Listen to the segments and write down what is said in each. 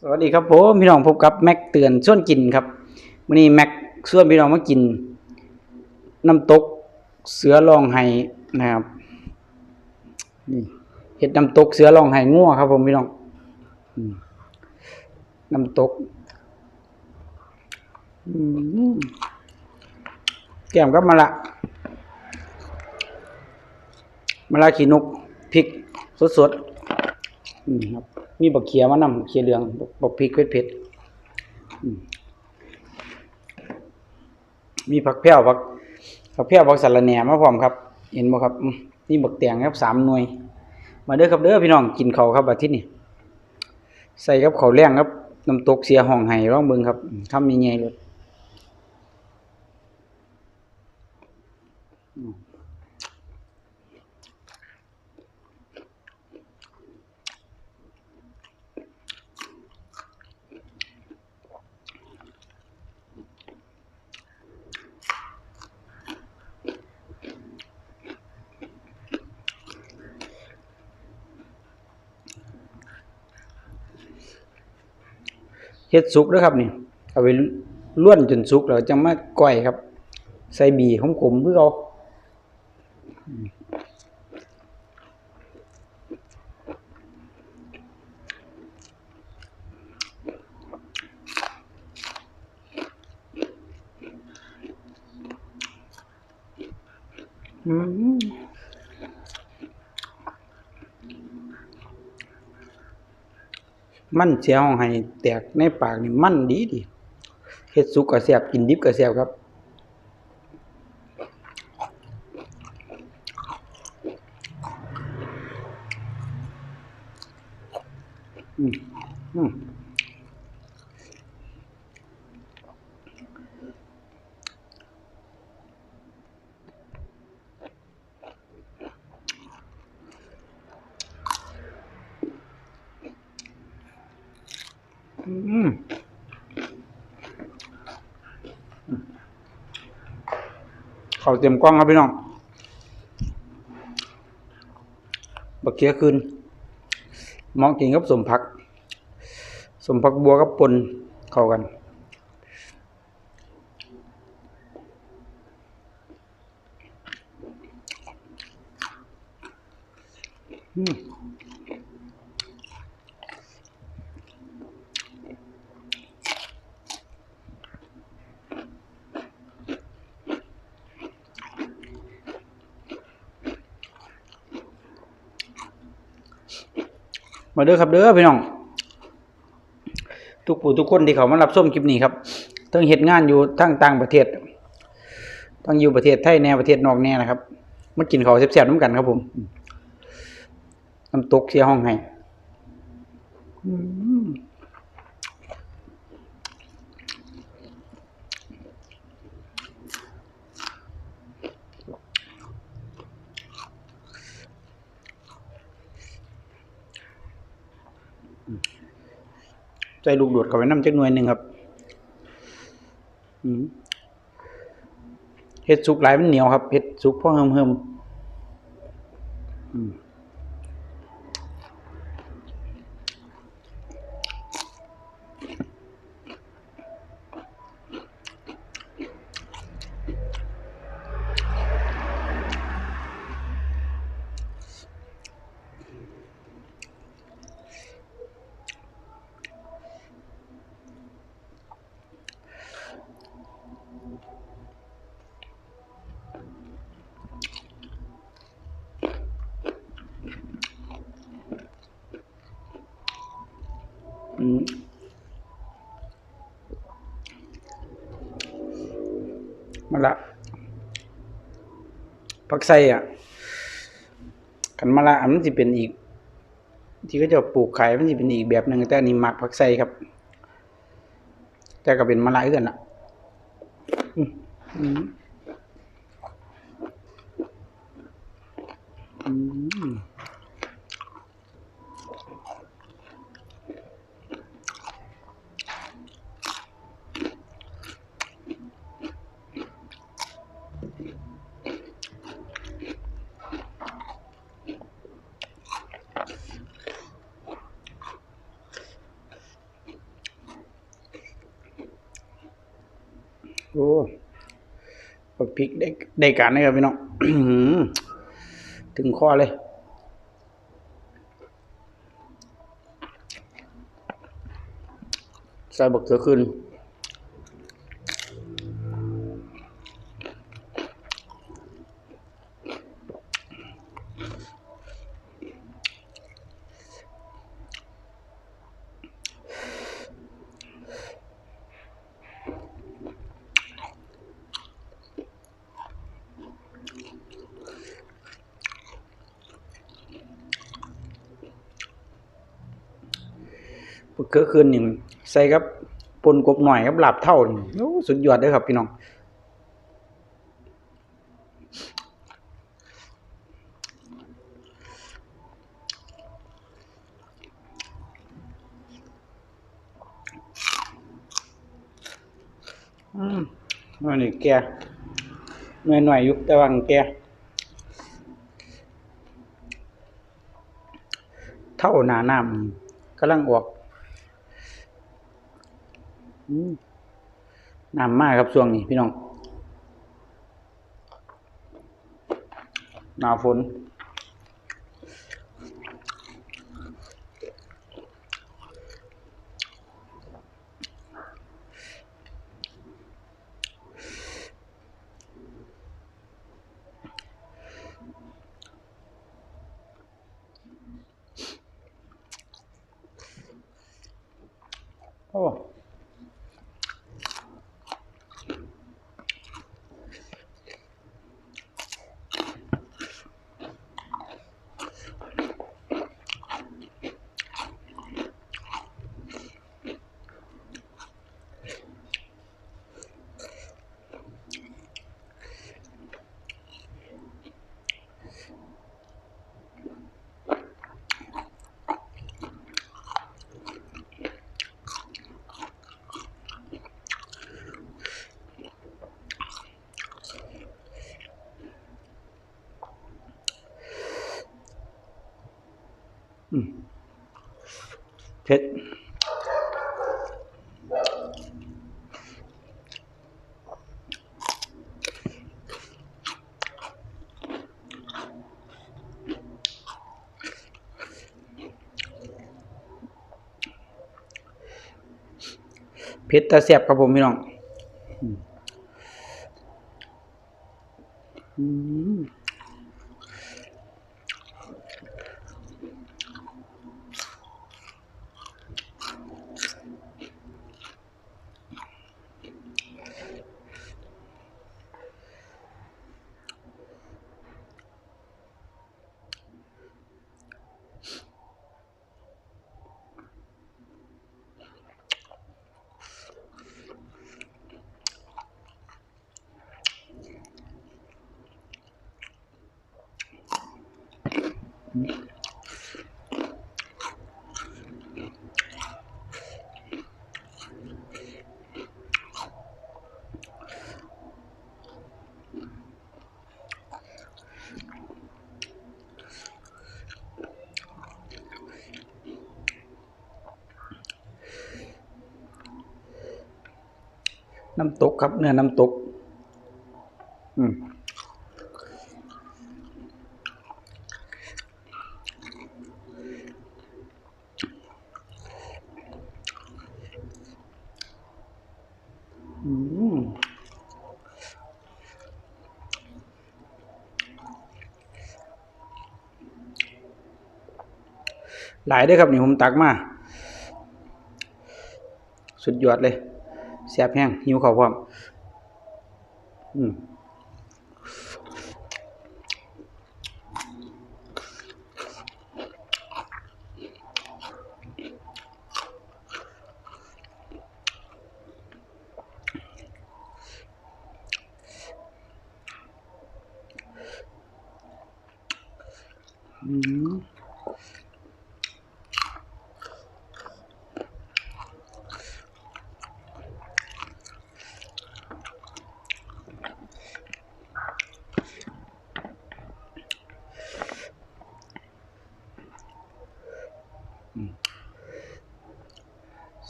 สวัสดีครับผมพี่น้องพบกับแม็กเตือนส่วนกินครับวันนี้แม็กส่วนพี่น้องมากิน น้ำตกเสือรองไห้นะครับนี่เห็ดน้ำตกเสือรองไห้งัวครับผมพี่น้องน้ำตกแก้มกับมะละมะละขีนกพริกสดๆอืมครับ มีบักเขียมานำเขียเหลืองบักพริกเผ็ดมมีผักแพรวผักผักแพรวผักสะรแหน่มาพร้อมครับ เห็นบ่ครับนี่บักแตงครับสามหน่วย มาเด้อครับเด้อพี่น้องกินเขาครับบัดทีนี้ใส่กับเขาแรงครับน้ำตกเสียห้องไห้ร้องเบิงครับอืมคำใหญ่ๆเลย เฮ็ดสุกเด้อครับนี่เอาไปล้วนจนสุกแล้วจังมาก้อยครับ ใส่บีขมๆคือเอาอืม มันเสียห้องให้แตกในปากนี่มันดีดีเฮ็ดสุกก็แซ่บกินดิบก็แซ่บครับ อืมอืมอืม เขาเต็มกล้องครับพี่น้องบักเคียขึ้นมองกินกับสมผัก สมผักบัวกับปนเข้ากันอืม มาเด้อครับเด้อพี่น้อง ทุกผู้ทุกคนที่เขามารับส้มคลิปนี้ครับทั้งเหตุงานอยู่ทั้งต่างประเทศทั้งอยู่ประเทศไทยแนวประเทศนอกแน่นะครับมากินข้าวแซ่บๆน้ำกันครับผมน้ำตกเสียห้องให้ อืมใจลูกดูดเข้าไปน้ำจักหน่วยหนึ่งครับเห็ดสุกหลายมันเหนียวครับเห็ดสุกพอเฮิมเฮิม มาละผักไส้อะกันมาละอันมันสิเป็นอีก ที่เขาจะปลูกขายมันสิเป็นอีกแบบหนึ่งแต่อันนี้หมักผักไส้ครับ แต่ก็เป็นมะละเอื่อนอะ อืมอืมอืม อ้บักพริกได้ได้การนะครับพี่น้องถึงคอเลยใส่บักเขือขึ้น บักเขือขึ้นนี่งใส่กับปนกบหน่อยกับลาบเท่านี่โอ้สุดยอดเลยครับพี่น้องอืมอันนี้แกหน่อยหน่อยยู่แต่ว่าแกเท่าหนาน้ำกำลังออก น้ำมากครับช่วงนี้พี่น้องหนาฝนโอ้เผ็ด เผ็ดแต่แซ่บครับผมพี่น้องอืมอืม น้ำตกครับเนื้อน้ำตก อืม อืม หลายด้วยครับนี่ผมตักมา สุดยอดเลยแซ่บแห้งหิวข้าวพร้อมอืม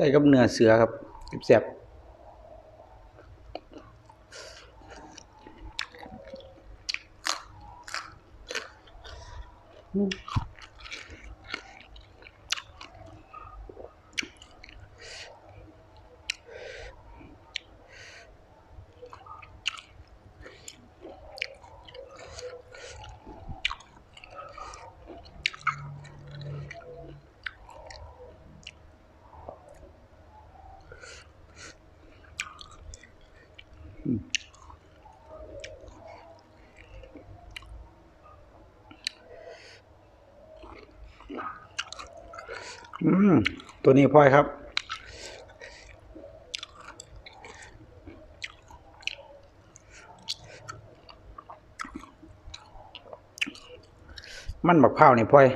ส่กับเนื้อเสือครับแซ่บอืม ตัวนี้พลอยครับ มันบักเผ้านี่พลอย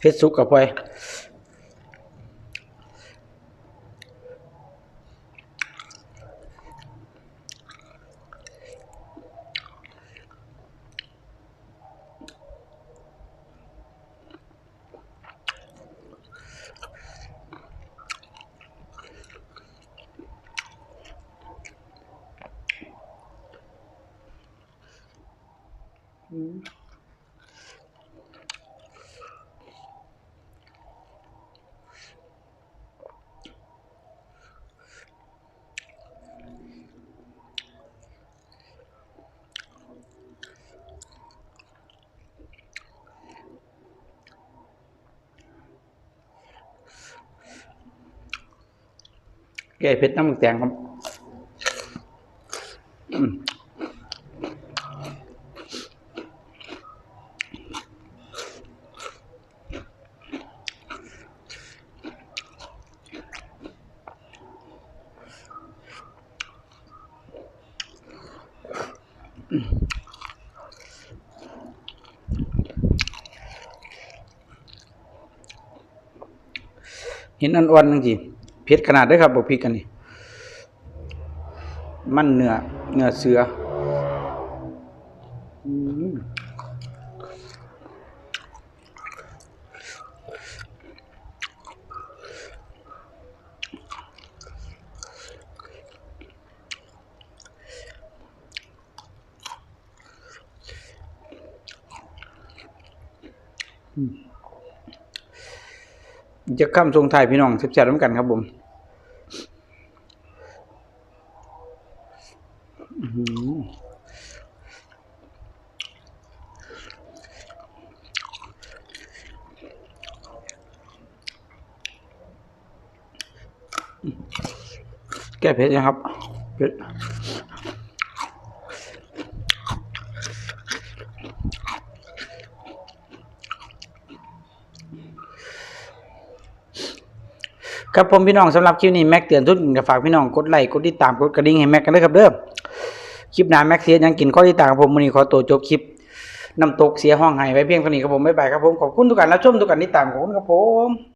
เฮ็ดซุกกับพลอย แก้เผ็ดน้ำหมึกแตงครับ ห็นอ่อนๆจังซี่เผ็ดขนาดเด้ครับบ่พริกอันนี้ มันเนื้อเนื้อเสืออืม จะข้ามทรงไทยพี่น้องแซ่บๆน้ำกันครับผมแก้เผ็ดนะครับเผ็ด ครับผมพี่น้องสำหรับคลิปนี้แม็กเตือนทุกคนก็ฝากพี่น้องกดไลค์กดติดตามกดกระดิ่งให้แม็กกันด้วยครับเด้อคลิปหน้าแม็กเสียยังกินข้อที่ต่างผมวันนี้ขอตัวจบคลิปน้ำตกเสียห้องหายไว้เพียงเท่านี้ครับผมบ๊ายบายครับผมขอบคุณทุกการรับชมทุกการติดตามขอบคุณครับผม